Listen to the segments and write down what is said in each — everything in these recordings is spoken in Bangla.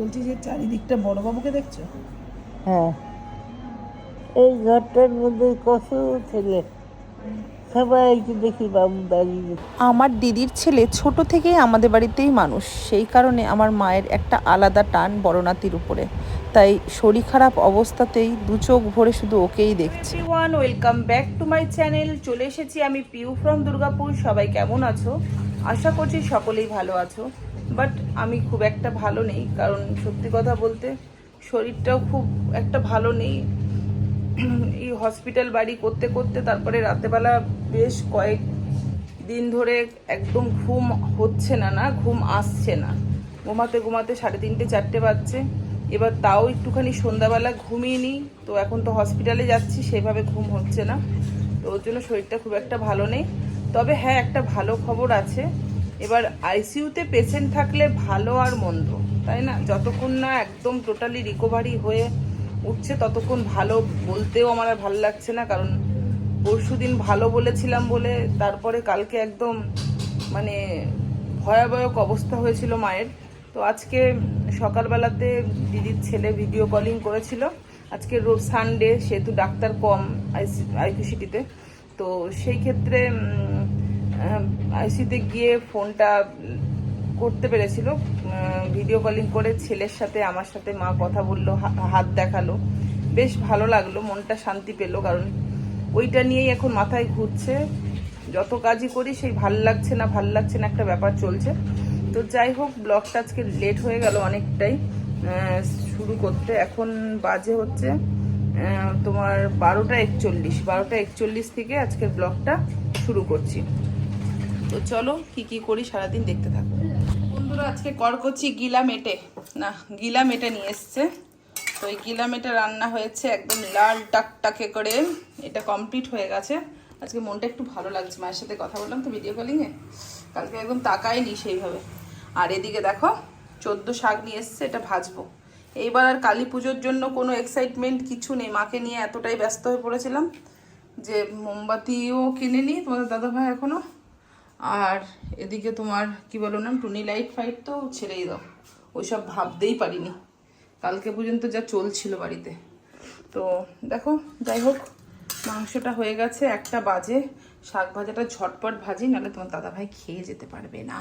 বলছি যে চারিদিকটা বড়বাবুকে দেখছ? হ্যাঁ। এই ঘরটার মধ্যে কত ছেলে? সবাইকে দেখি বাবু দাঁড়িয়ে। আমার দিদির ছেলে ছোট থেকেই আমাদের বাড়িতেই মানুষ। সেই কারণে আমার মায়ের একটা আলাদা টান বড় নাতির উপরে। তাই শরীর খারাপ অবস্থাতেই দু চোখ ভরে শুধু ওকেই দেখছি। One welcome back to my channel চলে এসেছি আমি পিউ ফ্রম দুর্গাপুর। সবাই কেমন আছো? আশা করছি সকলেই ভালো আছো। বাট আমি খুব একটা ভালো নেই, কারণ সত্যি কথা বলতে শরীরটাও খুব একটা ভালো নেই। এই হসপিটাল বাড়ি করতে করতে তারপরে রাতেবেলা বেশ কয়েক দিন ধরে একদম ঘুম হচ্ছে না না ঘুম আসছে না। ঘুমাতে ঘুমাতে সাড়ে তিনটে, চারটে বাজছে। এবার তাও একটুখানি সন্ধ্যাবেলা ঘুমিয়ে নিই। তো এখন তো হসপিটালে যাচ্ছি, সেভাবে ঘুম হচ্ছে না। তো ওর জন্য শরীরটা খুব একটা ভালো নেই। তবে হ্যাঁ একটা ভালো খবর আছে। এবার আইসিইউতে পেশেন্ট থাকলে ভালো আর মন্দ, তাই না? যতক্ষণ না একদম টোটালি রিকভারি হয়ে উঠছে, ততক্ষণ ভালো বলতেও আমার আর ভালো লাগছে না, কারণ পরশু দিন ভালো বলেছিলাম বলে তারপরে কালকে একদম মানে ভয়াবহক অবস্থা হয়েছিল মায়ের। তো আজকে সকালবেলাতে দিদির ছেলে ভিডিও কলিং করেছিল। আজকে রোজ সানডে সেহেতু ডাক্তার কম আইসি আইকিউসিটিতে তো। সেই ক্ষেত্রে আইসিতে গিয়ে ফোনটা করতে পেরেছিল। ভিডিও কলিং করে ছেলের সাথে, আমার সাথে মা কথা বলল হাত দেখাল। বেশ ভালো লাগল, মনটা শান্তি পেল, কারণ ওইটা নিয়েই এখন মাথায় ঘুরছে। যত কাজই করি, সেই ভালো লাগছে না, ভালো লাগছে না একটা ব্যাপার চলছে। তো যাই হোক, ব্লগটা আজকে লেট হয়ে গেল অনেকটাই। শুরু করতে। এখন বাজে হচ্ছে তোমার বারোটা একচল্লিশ। বারোটা একচল্লিশ থেকে আজকের ব্লগটা শুরু করছি। তো চলো কি কি করি সারাদিন দেখতে থাকো। বন্ধুরা, আজকে কর করছি গিলা মেটে। না, গিলা মেটে নিয়ে এসছে। তো এই গিলা মেটে রান্না হয়েছে একদম লাল টাকটাকে করে। এটা কমপ্লিট হয়ে গেছে। আজকে মনটা একটু ভালো লাগছে, মায়ের সাথে কথা বললাম তো ভিডিও কলিংয়ে কালকে একদম তাকাইনি সেইভাবে। আর এদিকে দেখো, চোদ্দ শাক নিয়ে এসছে, এটা ভাজবো। এইবার আর কালী পুজোর জন্য কোনো এক্সাইটমেন্ট কিছু নেই। মাকে নিয়ে এতটাই ব্যস্ত হয়ে পড়েছিলাম যে মোমবাতিও কিনে নিই তোমাদের দাদাভাই এখনও। আর এদিকে তোমার কি বলো না টুনি লাইট ফাইট তো ছেড়েই দাও। ওইসব ভাবতেই পারিনি। কালকে পর্যন্ত যা চলছিল বাড়িতে। তো দেখো যাই হোক মাংসটা হয়ে গেছে একটা বাজে। শাক ভাজাটা ঝটপট ভাজি নাহলে তোমার দাদাভাই খেয়ে যেতে পারবে না।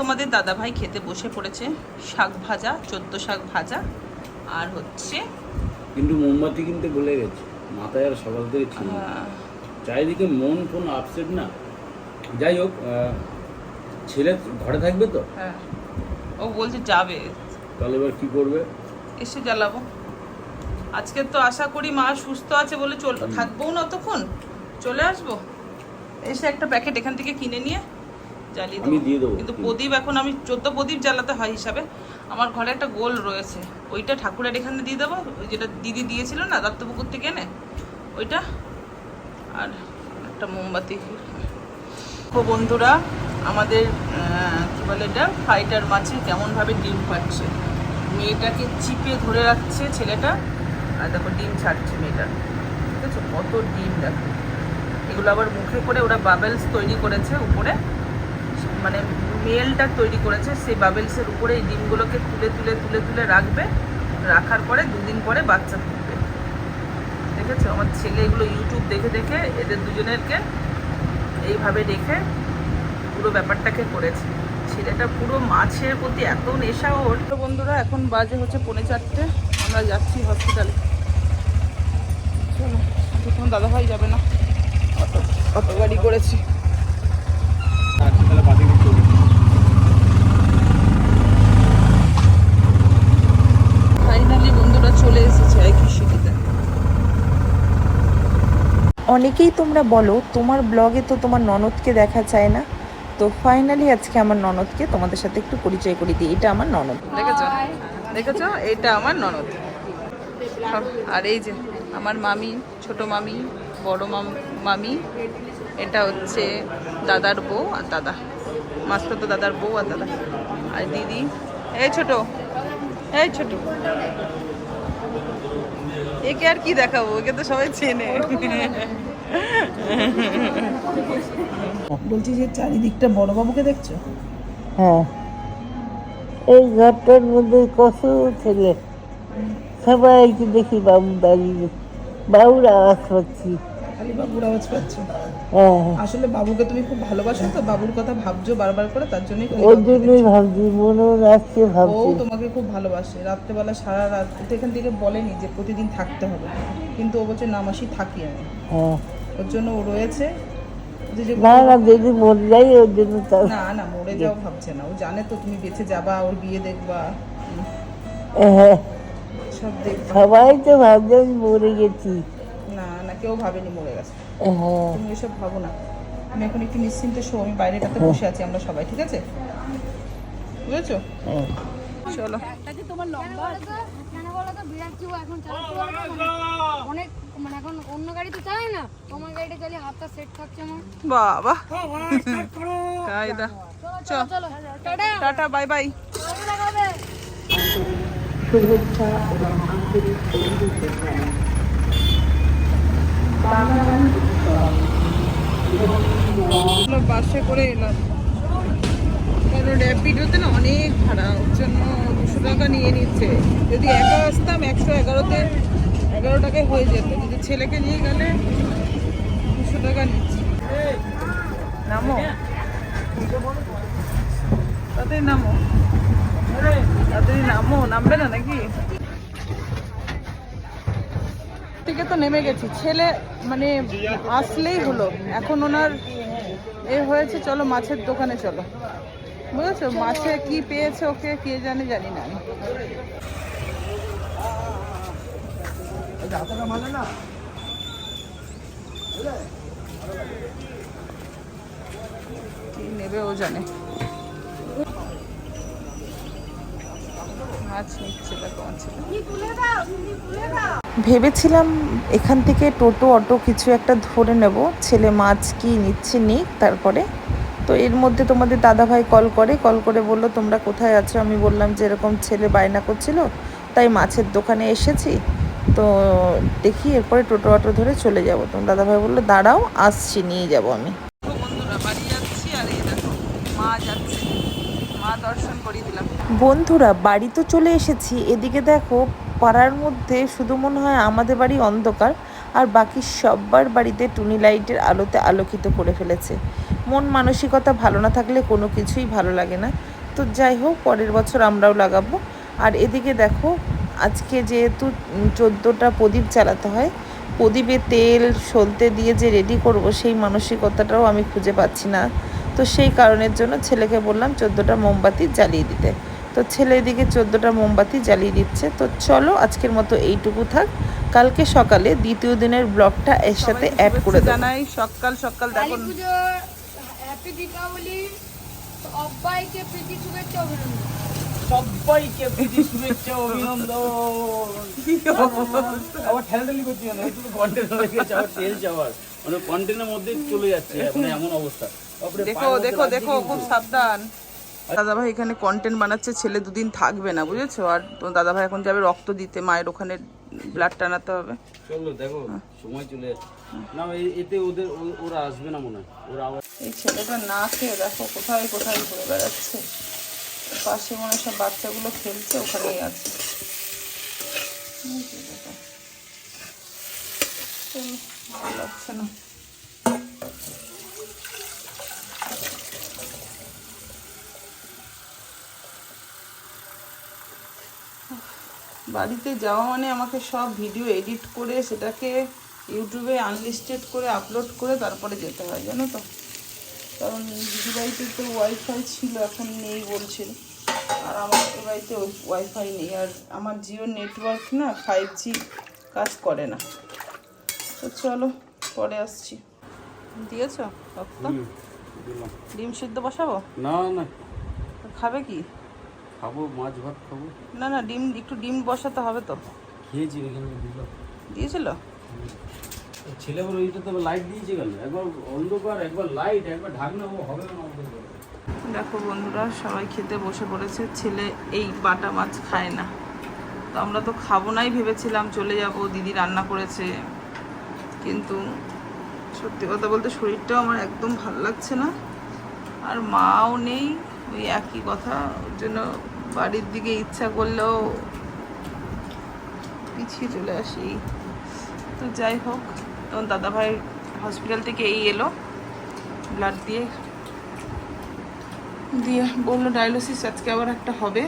তোমাদের দাদাভাই খেতে বসে পড়েছে শাক ভাজা চোদ্দ শাক ভাজা আর হচ্ছে কিন্তু মোমবাতি কিনতে ভুলে গেছে। মাথায় আর সকাল থেকে না। চারিদিকে মন কোন আপসেট না। যাই হোক ছেলে ঘরে থাকবে তো? হ্যাঁ। ও বলছে যাবে। তাহলে এবার কি করবে? এসে জ্বালাবো। আজকে তো আশা করি মা সুস্থ আছে বলে চল থাকব না অতক্ষণ চলে আসব। এসে একটা প্যাকেট এখান থেকে কিনে নিয়ে জ্বালিয়ে আমি দেবো। দিয়ে দেবো। কিন্তু প্রদীপ এখন আমি চোদ্দ প্রদীপ জ্বালাতে হয় হিসাবে। আমার ঘরে একটা গোল রয়েছে। ওইটা ঠাকুরের এখানে দিয়ে দেবো। ওই যেটা দিদি দিয়েছিল না দত্তপুকুর থেকে এনে ওইটা। আর একটা মোমবাতি। বন্ধুরা, আমাদের কি বলে এটা ফাইটার মাছে কেমনভাবে ডিম পাচ্ছে মেয়েটাকে চিপে ধরে রাখছে ছেলেটা, আর দেখো ডিম ছাড়ছে মেয়েটা। ঠিক আছে? কত ডিম দেখো। এগুলো আবার মুখে করে ওরা বাবেলস তৈরি করেছে উপরে। মানে মেলটা তৈরি করেছে, সেই বাবেলসের উপরে এই ডিমগুলোকে তুলে তুলে তুলে তুলে রাখবে। রাখার পরে দুদিন পরে বাচ্চা ফুটবে দেখেছ আমার ছেলে এগুলো ইউটিউব দেখে দেখে এদের দুজনেরকে এইভাবে রেখে পুরো ব্যাপারটাকে করেছে। ছেলেটা পুরো মাছের প্রতি এত নেশা ওর। বন্ধুরা, এখন বাজে হচ্ছে পৌনে চারটে। আমরা যাচ্ছি হসপিটালে চলো দাদাভাই যাবে না। অটো অটো গাড়ি করেছি। ফাইনালি বন্ধুরা চলে এসেছে আইকি সিটিতে অনেকেই তোমরা বলো, তোমার ব্লগে তো তোমার ননদকে দেখা যায় না। তো ফাইনালি আজকে আমার ননদকে তোমাদের সাথে একটু পরিচয় করে দিই। এটা আমার ননদ। দেখেছ? দেখেছ? এটা আমার ননদ। আর এই যে আমার মামি, ছোট মামি, বড় মাম- এটা হচ্ছে দাদার বউ আর দাদা। মাস্টার তো দাদার বউ আর দাদা। আর দিদি? এই ছোট। এই ছোট। একে আর কি দেখাবো? একে তো সবাই চেনে। বলছি যে চারিদিকটা বড়বাবুকে দেখছ? হ্যাঁ। এই ঘরটার মধ্যে কত ছেলে? সবাইকে দেখি বাবু দাঁড়িয়ে। বাবুর আওয়াজ পাচ্ছি। বাবুর আওয়াজ পাচ্ছ আসলে বাবুকে তুমি খুব ভালোবাসো তো বাবুর কথা ভাবছ বারবার করে তার জন্যই ওর জন্যই ভাবছি মনে রাখছে দেখছ। ও তোমাকে খুব ভালোবাসে রাত্রেবেলা সারা রাত তো এখান থেকে বলেনি যে প্রতিদিন থাকতে হবে কিন্তু ও বলছে না মাসি থাকি আমি। ওর জন্য ও রয়েছে। না না যদি মরে যাই ওর জন্য না না মরে যাও ভাবছে না। ও জানে তো তুমি বেঁচে যাবা ওর বিয়ে দেখবা। হ্যাঁ। সব দেখবা। সবাই তো ভাবছে মরে গেছি। না না কেউ ভাবেনি মরে গেছে। তুমি এসব ভাবো না। তুমি এখন একটু নিশ্চিন্তে শো আমি বাইরেটাতে বসে আছি আমরা সবাই ঠিক আছে? বুঝেছ? হ্যাঁ চলো। কেন বলো তো বিরাট কি এখন চালাতে পারবে মানে অনেক মানে এখন অন্য গাড়ি তো চালায় না তোমার গাড়িটা চালিয়ে হাতটা সেট থাকছে আমার। বাবা। কায়দা। চলো চলো টাটা। Tata bye bye. শুভেচ্ছা এবং আন্তরিক অভিনন্দন জানাই। বাংলাবান আমরা বাসে করে এলাম। কারণ র্যাপিডোতে না অনেক ভাড়া, ওর জন্য দুশো টাকা নিয়ে নিচ্ছে। যদি একা আসতাম, একশো এগারোতে এগারো টাকায় হয়ে যেত। কিন্তু ছেলেকে নিয়ে গেলে দুশো টাকা নিচ্ছে। নামো। তাড়াতাড়ি নামো। তাড়াতাড়ি নামো। নামবে না নাকি? থেকে তো নেমে গেছি। ছেলে মানে আসলেই হলো। এখন ওনার এ হয়েছে, চলো মাছের দোকানে চলো। বুঝেছ? মাছে কি পেয়েছে ওকে কে জানে, জানি না আমি। কি নেবে ও জানে। মাছ নিচ্ছে দেখো আমার ছেলে ভেবেছিলাম এখান থেকে টোটো অটো কিছু একটা ধরে নেব। ছেলে মাছ কি নিচ্ছে নিক তারপরে। তো এর মধ্যে তোমাদের দাদাভাই কল করে কল করে বলল তোমরা কোথায় আছো? আমি বললাম যে এরকম ছেলে বায়না করছিল তাই মাছের দোকানে এসেছি। তো দেখি এরপরে টোটো অটো ধরে চলে যাব। তোমার দাদাভাই বলল দাঁড়াও আসছি নিয়ে যাব আমি। বন্ধুরা বাড়ি যাচ্ছি আর দেখো মা যাচ্ছে। মা দর্শন করিয়ে দিলাম। বন্ধুরা বাড়ি তো চলে এসেছি। এদিকে দেখো পাড়ার মধ্যে শুধু মনে হয় আমাদের বাড়ি অন্ধকার, আর বাকি সব্বার বাড়িতে টুনি লাইটের আলোতে আলোকিত করে ফেলেছে। মন মানসিকতা ভালো না থাকলে কোনো কিছুই ভালো লাগে না। তো যাই হোক, পরের বছর আমরাও লাগাবো। আর এদিকে দেখো, আজকে যেহেতু চোদ্দোটা প্রদীপ জ্বালাতে হয়, প্রদীপে তেল সলতে দিয়ে যে রেডি করব, সেই মানসিকতাটাও আমি খুঁজে পাচ্ছি না। তো সেই কারণের জন্য ছেলেকে বললাম, চোদ্দোটা মোমবাতি জ্বালিয়ে দিতে। তো ছেলে এদিকে চোদ্দোটা মোমবাতি জ্বালিয়ে দিচ্ছে। তো চলো আজকের মতো এইটুকু থাক। কালকে সকালে দ্বিতীয় দিনের ব্লগটা এর সাথে অ্যাড করে দেবো। জানাই। সকাল সকাল কালী দেখুন। হ্যাপি দীপাবলি সবাইকে প্রীতি শুভেচ্ছা অভিনন্দন। সবাইকে প্রীতি শুভেচ্ছা অভিনন্দন। আবার ঠেলাঠেলি করছি কেন? একটু কন্টেন্ট হয়ে গেছে আবার তেল যাওয়ার মানে কন্টেন্টের মধ্যে চলে যাচ্ছে মানে এমন অবস্থা। দেখো দেখো দেখো খুব সাবধান। দাদাভাই এখানে কন্টেন্ট বানাচ্ছে ছেলে দুদিন থাকবে না বুঝেছ? আর তো দাদাভাই এখন যাবে রক্ত দিতে মায়ের ওখানে ব্লাড টানাতে হবে। চলো দেখো সময় চলে না এতে ওদের ওরা আসবে না মনে হয়। ওরা এই ছেলেটা না খেয়ে দেখো কোথায় কোথায় ঘুরে বেড়াচ্ছে। পাশে মনে হয় সব বাচ্চাগুলো খেলছে ওখানেই আছে। চলো, ভালো লাগছে না। বাড়িতে যাওয়া মানে আমাকে সব ভিডিও এডিট করে সেটাকে ইউটিউবে আনলিস্টেড করে আপলোড করে তারপরে যেতে হয় জানো তো? কারণ দিদি বাড়িতে তো ওয়াইফাই ছিল এখন নেই বলছিল। আর আমার বাড়িতে ওয়াইফাই নেই আর আমার জিও নেটওয়ার্ক না ফাইভ জি কাজ করে না। তো চলো পরে আসছি। দিয়েছ? ডিম সিদ্ধ বসাবো? না না। খাবে কি? খাব মাছ ভাত খাব? না না ডিম একটু ডিম বসাতে হবে তো। খেয়েছি এখানে দিলাম দিয়েছিল? ছেলে বলে ওইটা তো লাইট দিয়েছে কেন? একবার অন্ধকার একবার লাইট একবার ঢাকনা ও হবে না দেখো বন্ধুরা সবাই খেতে বসে পড়েছে ছেলে এই বাটা মাছ খায় না। তো আমরা তো খাব নাই ভেবেছিলাম চলে যাব দিদি রান্না করেছে। কিন্তু সত্যি কথা বলতে শরীরটাও আমার একদম ভালো লাগছে না। আর মাও নেই ওই একই কথা ওর জন্য বাড়ির দিকে ইচ্ছা করলেও পিছিয়ে চলে আসি। তো যাই হোক তখন দাদাভাই হসপিটাল থেকে এই এলো ব্লাড দিয়ে। দিয়ে বলল ডায়ালিসিস আজকে আবার একটা হবে।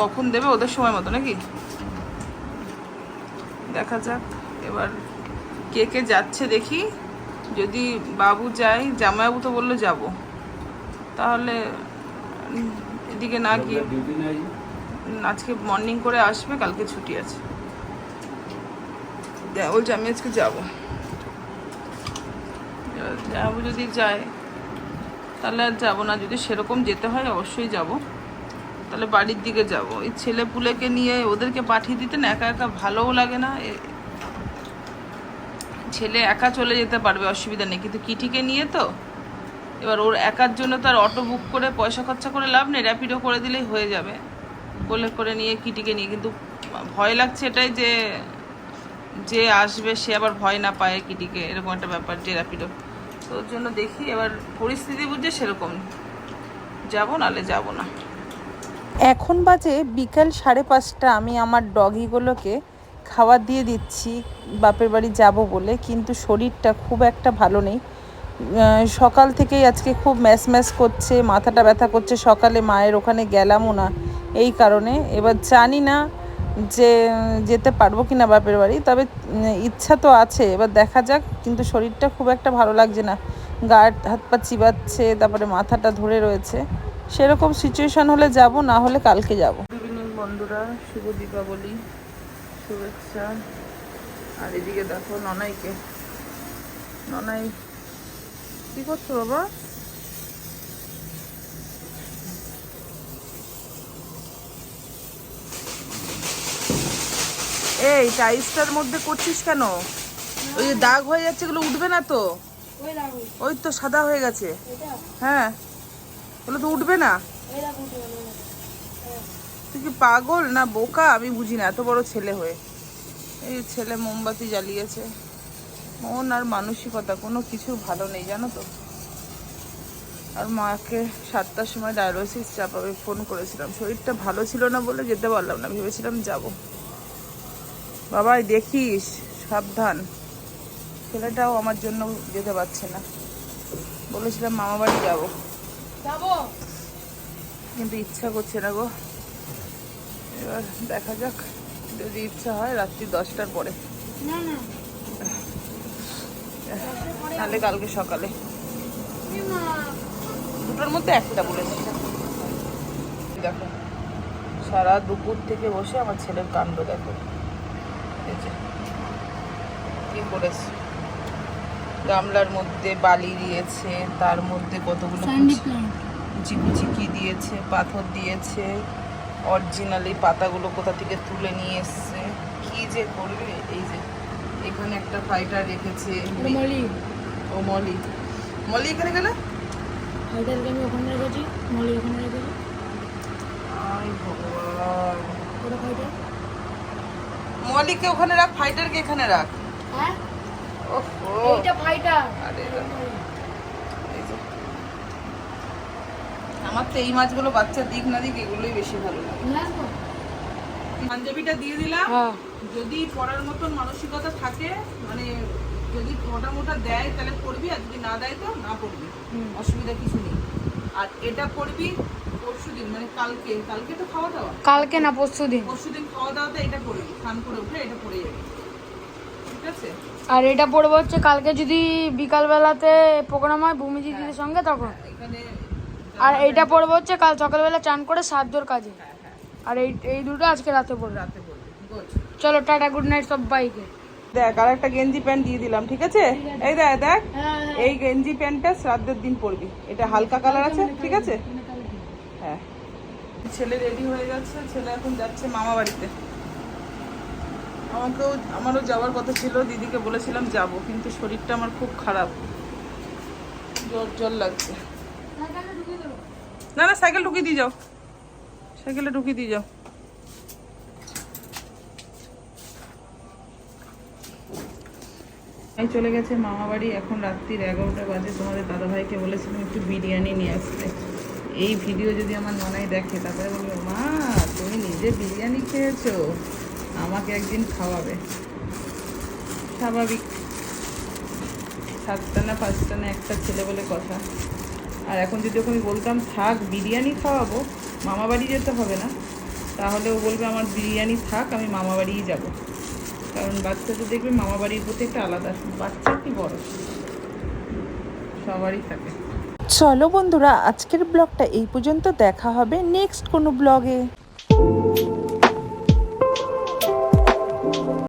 কখন দেবে? ওদের সময় মতো নাকি? দেখা যাক। এবার কে কে যাচ্ছে দেখি। যদি বাবু যায় জামাইবাবু তো বলল যাব। তাহলে এদিকে না গিয়ে আজকে মর্নিং করে আসবে কালকে ছুটি আছে। বলছে আমি আজকে যাব। যাব যদি যায় তাহলে আর যাব না। যদি সেরকম যেতে হয় অবশ্যই যাব। তাহলে বাড়ির দিকে যাব। এই ছেলে পুলেকে নিয়ে ওদেরকে পাঠিয়ে দিতে না একা একা ভালোও লাগে না। ছেলে একা চলে যেতে পারবে অসুবিধা নেই। কিন্তু কিটিকে নিয়ে তো এবার ওর একার জন্য তো আর অটো বুক করে পয়সা খরচা করে লাভ নেই র্যাপিডো করে দিলেই হয়ে যাবে। কোলে করে নিয়ে, কিটিকে নিয়ে, কিন্তু ভয় লাগছে এটাই যে যে আসবে, সে আবার ভয় না পায় কিটিকে, এরকম একটা ব্যাপার যে র্যাপিডো তো ওর জন্য দেখি, এবার পরিস্থিতি বুঝে সেরকম। যাব নালে যাব না। এখন বাজে বিকাল সাড়ে পাঁচটা, আমি আমার ডগিগুলোকে খাবার দিয়ে দিচ্ছি, বাপের বাড়ি যাব বলে, কিন্তু শরীরটা খুব একটা ভালো নেই। সকাল থেকেই আজকে খুব ম্যাস ম্যাস করছে, মাথাটা ব্যথা করছে, সকালে মায়ের ওখানে গেলামও না। এই কারণে এবার জানি না যে, যেতে পারব কি না বাপের বাড়ি, তবে ইচ্ছা তো আছে। এবার দেখা যাক, কিন্তু শরীরটা খুব একটা ভালো লাগছে না। গা হাত পা চিবাচ্ছে, তারপরে মাথাটা ধরে রয়েছে। সেরকম সিচুয়েশন হলে যাব, না হলে কালকে যাব। গুড ইভিনিং বন্ধুরা। শুভ দীপাবলি, শুভেচ্ছা। আর এদিকে দেখো ননাইকে। ননাই কি করছ বাবা? এই টাইলসটার মধ্যে করছিস কেন? ওই যে দাগ হয়ে যাচ্ছে এগুলো উঠবে না তো? ওই তো সাদা হয়ে গেছে। হ্যাঁ। ওগুলো তো উঠবে না। তুই কি পাগল না বোকা? আমি বুঝি না এত বড় ছেলে হয়ে। এই ছেলে মোমবাতি জ্বালিয়েছে। মন আর মানসিকতা কোনো কিছু ভালো নেই জানো তো? আর মাকে সাতটার সময় ডায়ালিসিস চাপাবে ফোন করেছিলাম। শরীরটা ভালো ছিল না বলে যেতে পারলাম না ভেবেছিলাম যাব। বাবাই দেখিস সাবধান। ছেলেটাও আমার জন্য যেতে পারছে না। বলেছিলাম মামা বাড়ি যাব। যাব? কিন্তু ইচ্ছা করছে না গো। এবার দেখা যাক যদি ইচ্ছা হয় রাত্রি দশটার পরে। না না। তাহলে কালকে সকালে। দুটোর মধ্যে একটা বলেছি। দেখো সারা দুপুর থেকে বসে আমার ছেলের কাণ্ড দেখো। কি করেছে? গামলার মধ্যে বালি দিয়েছে তার মধ্যে কতগুলো স্যান্ডি কুচি- প্ল্যান্ট কুচি কুচি কি দিয়েছে পাথর দিয়েছে অরিজিনালি পাতাগুলো কোথা থেকে তুলে নিয়ে এসছে? কি যে করবে? এই যে এখানে একটা ফাইটার রেখেছে মলি। ও মলি। মলি এখানে গেলে? ফাইটারকে আমি ওখানে রেখেছি মলি ওখানে রেখেছি। আই ভগবান। ওটা ফাইটার মলিকে ওখানে রাখ ফাইটারকে এখানে রাখ। হ্যাঁ? ওহো এইটা ফাইটার আরে আমার তো এই মাছগুলো বাচ্চা দিক না দিক এগুলোই বেশি ভালো লাগে। পাঞ্জাবিটা দিয়ে দিলাম। হ্যাঁ। যদি পড়ার মতন মানসিকতা থাকে মানে যদি মোটা মোটা দেয় তাহলে পড়বি আর যদি না দেয় তো না পড়বি। অসুবিধা কিছু নেই। আর এটা পড়বি পরশু দিন মানে কালকে। কালকে তো খাওয়া দাওয়া? কালকে না পরশু দিন পরশু দিন খাওয়া দাওয়াতে এটা পড়বি। স্নান করে উঠে এটা পড়ে যাবে। ঠিক আছে? আর এটা পড়ব হচ্ছে কালকে যদি বিকালবেলাতে প্রোগ্রাম হয় ভূমি দিদিদের সঙ্গে তখন। আর এইটা পড়ব হচ্ছে কাল সকালবেলা চান করে সাতজোর কাজে। আর এই এই দুটো আজকে রাতে পড়ব। রাতে চলো টাটা গুড নাইট সব বাইকে। দেখ আর একটা গেঞ্জি প্যান্ট দিয়ে দিলাম ঠিক আছে? এই দেখ দেখ হ্যাঁ এই গেঞ্জি প্যান্টটা শ্রাদ্ধের দিন পরবি। এটা হালকা কালার আছে ঠিক আছে? হ্যাঁ। ছেলে রেডি হয়ে যাচ্ছে ছেলে এখন যাচ্ছে মামা বাড়িতে। আমাকেও আমারও যাওয়ার কথা ছিল দিদিকে বলেছিলাম যাব কিন্তু শরীরটা আমার খুব খারাপ। জ্বর জ্বর লাগছে। না না সাইকেল ঢুকিয়ে দিয়ে যাও। সাইকেলে ঢুকিয়ে দিয়ে যাও। এই চলে গেছে মামা বাড়ি এখন রাত্রির এগারোটা বাজে। তোমাদের দাদাভাইকে বলেছিলাম একটু বিরিয়ানি নিয়ে আসতে। এই ভিডিও যদি আমার ননাই দেখে, তারপরে বলবে, মা, তুমি নিজে বিরিয়ানি খেয়েছো? আমাকে একদিন খাওয়াবে। স্বাভাবিক। সাতটা না পাঁচটা না একটা ছেলে বলে কথা। আর এখন যদি ওকে আমি বলতাম, থাক, বিরিয়ানি খাওয়াবো মামা বাড়ি যেতে হবে না। তাহলে ও বলবে, আমার বিরিয়ানি থাক, আমি মামা বাড়িই যাব। কারণ বাচ্চাদের দেখবে মামা বাড়ির প্রতি একটা আলাদা। বাচ্চা কি বড়? সবারই থাকে। চলো বন্ধুরা, আজকের ব্লগটা এই পর্যন্ত। দেখা হবে নেক্সট কোনো ব্লগে।